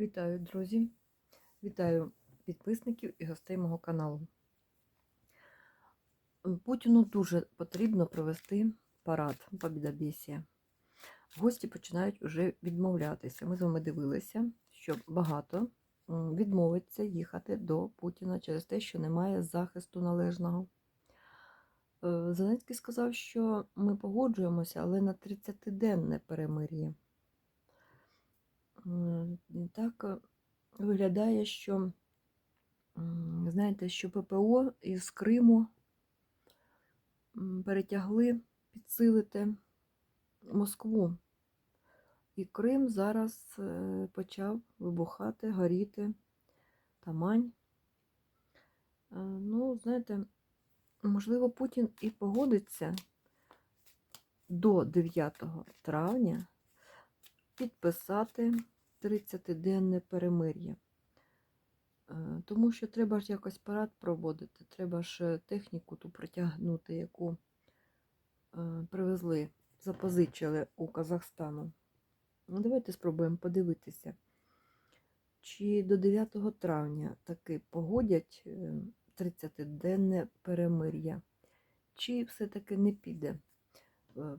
Вітаю, друзі! Вітаю підписників і гостей мого каналу. Путіну дуже потрібно провести парад Побідобєсія. Гості починають уже відмовлятися. Ми з вами дивилися, що багато відмовиться їхати до Путіна через те, що немає захисту належного. Е, Зеленський сказав, що ми погоджуємося, але на 30-денне перемир'я. Так е, виглядає, що, знаєте, що ППО із Криму перетягли підсилити Москву. І Крим зараз е, почав вибухати, горіти, Тамань. Е, Ну, знаєте, можливо, Путін і погодиться до 9 травня підписати 30-денне перемир'я. Е, Тому що треба ж якось парад проводити, треба ж е, техніку ту притягнути, яку е, привезли, запозичили у Казахстану. Ну, давайте спробуємо подивитися, чи до 9 травня таки погодять е, 30-денне перемир'я, чи все-таки не піде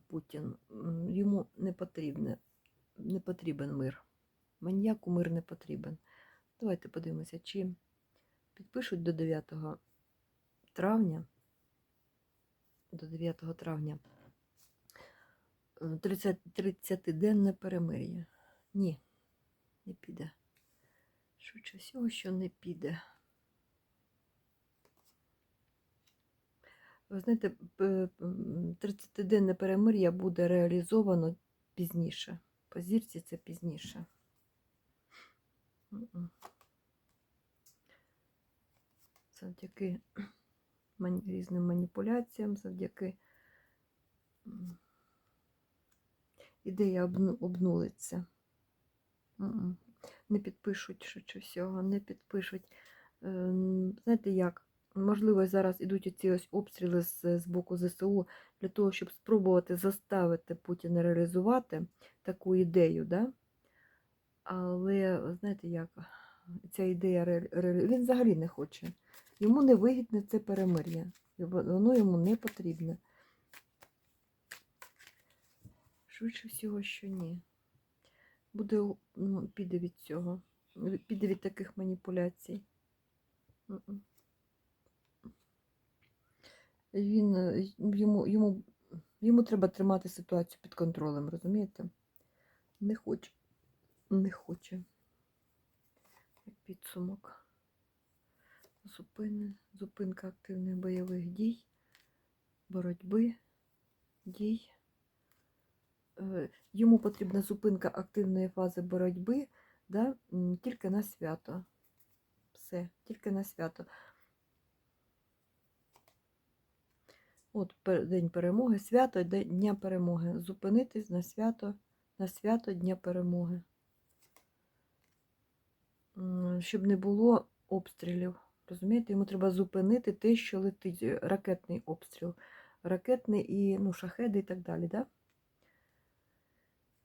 Путін. Йому не потрібне, не потрібен мир. Маньяку мир не потрібен. Давайте подивимося, чи підпишуть до 9 травня, до 9 травня е, 30 30-денне перемир'я. Ні, не піде. Швидше всього, що не піде. Ви знаєте, 30-денне перемир'я буде реалізовано пізніше. По зірці це пізніше. Завдяки різним маніпуляціям, завдяки ідея обнулиться. Не підпишуть швидше всього, не підпишуть. Ем, Знаєте як? Можливо, зараз ідуть оці ось обстріли з, з боку ЗСУ для того, щоб спробувати заставити Путіна реалізувати таку ідею, да? Але знаєте як, ця ідея він взагалі не хоче. Йому не вигідне це перемир'я. Воно йому не потрібне. Швидше всього, що ні. Буде, ну, піде від цього. Піде від таких маніпуляцій. Він, йому, йому, йому треба тримати ситуацію під контролем, розумієте? Не хоче. Не хоче. Підсумок. Зупини, зупинка активних бойових дій, боротьби, дій. Е, Йому потрібна зупинка активної фази боротьби да, тільки на свято. Все, тільки на свято. От День перемоги, свято Дня перемоги. Зупинитись на свято, на свято Дня перемоги. Щоб не було обстрілів. Розумієте, йому треба зупинити те, що летить, е, ракетний обстріл. Ракетний і ну, шахеди і так далі. Да?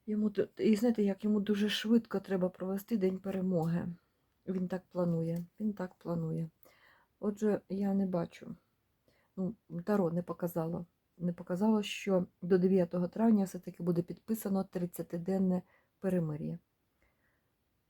Йому, і знаєте, як йому дуже швидко треба провести День перемоги. Він так планує. Він так планує. Отже, я не бачу. Ну, Таро не показало. Не показало, що до 9 травня все-таки буде підписано 30-денне перемир'я.